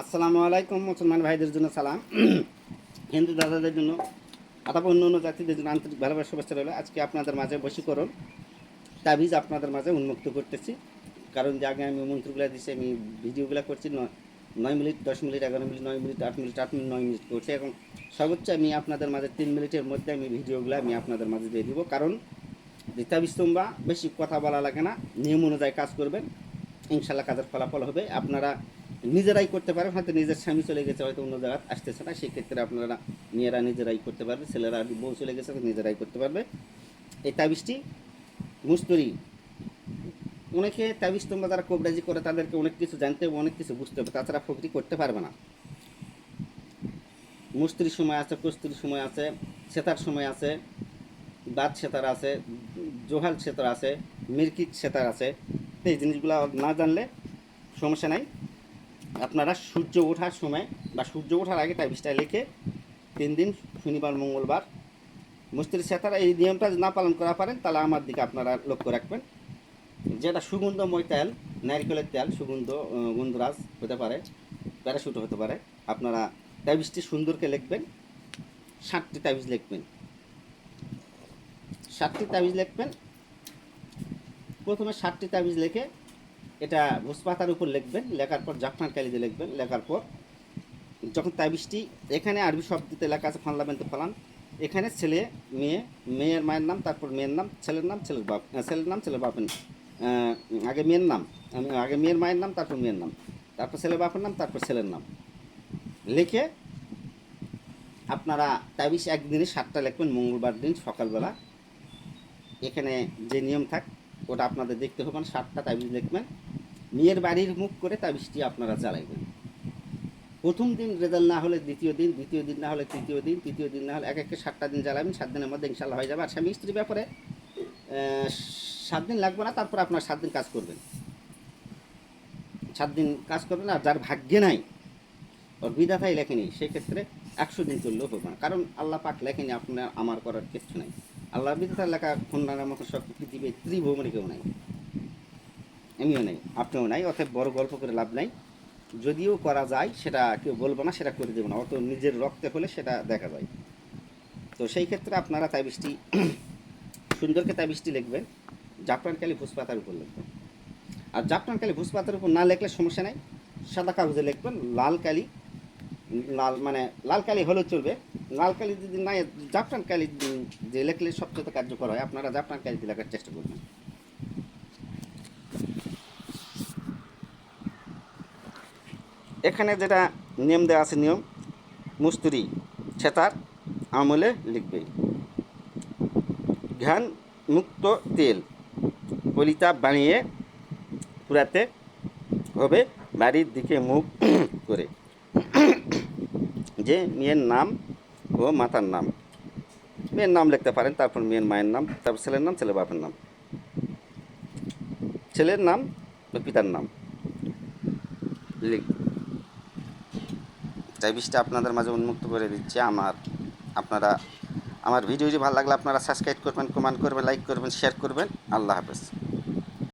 আসসালামু আলাইকুম, মুসলমান ভাইদের জন্য সালাম। হিন্দু দাদাদের জন্য, অথবা অন্য অন্য জাতিদের জন্য আন্তরিক ভালোবাসা, শুভেচ্ছা রইল। আজকে আপনাদের মাঝে বশীকরণ, তাবিজ আপনাদের মাঝে উন্মুক্ত করতেছি। কারণ যে আগে আমি মন্ত্রগুলো দিচ্ছি আমি ভিডিওগুলো করছি নয় মিনিট, দশ মিনিট, এগারো মিনিট, নয় মিনিট, আট মিনিট আট মিনিট, নয় মিনিট করছি। এখন সর্বোচ্চ আমি আপনাদের মাঝে তিন মিনিটের মধ্যে আমি ভিডিওগুলো আমি আপনাদের মাঝে দিয়ে দিব। কারণ তোমরা বেশি কথা বলা লাগে না, নিয়ম অনুযায়ী কাজ করবেন। ইনশাল্লাহ কাজের ফলাফল হবে। আপনারা নিজেরাই করতে পারেন, হয়তো নিজের স্বামী চলে গেছে, হয়তো অন্য জায়গায় আসতেছে না, সেক্ষেত্রে আপনারা মেয়েরা নিজেরাই করতে পারবে, ছেলেরা বউ চলে গেছে নিজেরাই করতে পারবে। এই তাবিজটি মুস্তরি, অনেকে তাবিজ তোমরা যারা কবরাজি করে, তাদেরকে অনেক কিছু জানতে হবে, অনেক কিছু বুঝতে হবে, তাছাড়া ফকরি করতে পারবে না। মুস্তির সময় আছে কস্তুরির সময় আছে, সেতার সময় আছে বাদ সেতার আছে, জোহাল সেতার আছে মির্কিক সেতার আছে। এই জিনিসগুলো না জানলে সমস্যা নাই। আপনারা সূর্য ওঠার সময় বা সূর্য ওঠার আগে টাইপিসটা লিখে তিন দিন, শনিবার, মঙ্গলবার মুস্ত্রি সেতার, এই নিয়মটা না পালন করা পারেন, তাহলে আমার দিকে আপনারা লক্ষ্য রাখবেন। যেটা সুগন্ধময় তেল, নারকেলের তেল, সুগন্ধ গন্ধরাজ হতে পারে, প্যারাশুট হতে পারে, আপনারা তাবিজটি সুন্দরকে লিখবেন ষাটটি তাবিজ লিখবেন। ষাটটি তাবিজ লিখবেন। প্রথমে ষাটটি তাবিজ লিখে এটা ভোজপাতার উপর লিখবেন, লেখার পর জাফরান কালিতে লিখবেন, লেখার পর যখন তাবিজটি এখানে আরবি শব্দতে লেখা আছে ফানলাবেন্তে ফালান। এখানে ছেলে, মেয়ে, মেয়ের মায়ের নাম, তারপর মেয়ের নাম, ছেলের নাম, ছেলের বাপ ছেলের নাম, ছেলের বাপের আগে মেয়ের নাম আগে মেয়ের মায়ের নাম, তারপর মেয়ের নাম, তারপর ছেলের বাপের নাম, তারপর ছেলের নাম। লিখে আপনারা তাবিজ একদিনে সাতটা লিখবেন, মঙ্গলবার দিন সকালবেলা। এখানে যে নিয়ম থাক, ওটা আপনাদের দেখতে হবে সাতটা তাবিজ লিখবেন। মেয়ের বাড়ির মুখ করে তাবিজটি আপনারা চালাইবেন প্রথম দিন রেজাল্ট না হলে দ্বিতীয় দিন দ্বিতীয় দিন না হলে তৃতীয় দিন তৃতীয় দিন না হলে এক একে সাতটা দিন জ্বালাবেন, সাত দিনের মধ্যে ইনশাল্লাহ হয়ে যাবে। আর স্বামী স্ত্রীর ব্যাপারে সাত দিন লাগবে না, তারপর আপনার সাত দিন কাজ করবেন। সাত দিন কাজ করবেন আর যার ভাগ্যে নাই, ওর বিধাতাই লেখেনি, সেক্ষেত্রে একশো দিন চললেও হবে না। কারণ আল্লাহ পাক লেখেনি, আপনার আমার করার কিচ্ছু নাই। আল্লাহর বিধাতার লেখা খন্ডানের মতো সব পৃথিবীর ত্রিভূমণি কেউ নাই। আমিও নাই। আপনিও নাই, অতএব বড় গল্প করে লাভ নাই। যদিও করা যায়, সেটা কেউ বলব না, সেটা করে দেবো না। অত নিজের রক্তে হলে সেটা দেখা যায়। তো সেই ক্ষেত্রে আপনারা তাবিজটি সুন্দরকে তাবিজটি লিখবেন জাফরান কালি ভুসপাতার উপর লিখবেন। আর জাফরান কালি ভুসপাতার উপর না লিখলে সমস্যা নাই। সাদা কাগজে লিখবেন, লাল কালি, লাল মানে লাল কালি হলেও চলবে। লাল কালি যদি নাই জাফরান কালি যে লেখলে সবচেয়ে কার্যকর হয়। আপনারা জাফরান কালিতে লেখার চেষ্টা করবেন। এখানে যেটা নিয়ম দেওয়া আছে নিয়ম, মুস্তুরি সেতার আমলে লিখবে। ঘ্যান মুক্ত তেল, কলিতা বানিয়ে পুরাতে হবে বাড়ির দিকে মুখ করে। যে মেয়ের নাম ও মাতার নাম। মেয়ের নাম লিখতে পারেন, তারপর মেয়ের মায়ের নাম, তারপর ছেলের নাম, ছেলে বাপের নাম। ছেলের নাম ও পিতার নাম লিখ টাইপিসটা আপনাদের মাঝে উন্মুক্ত করে দিচ্ছি আমার আপনারা আমার ভিডিও যদি ভালো লাগলে আপনারা সাবস্ক্রাইব করবেন কমেন্ট করবেন লাইক করবেন শেয়ার করবেন আল্লাহ হাফেজ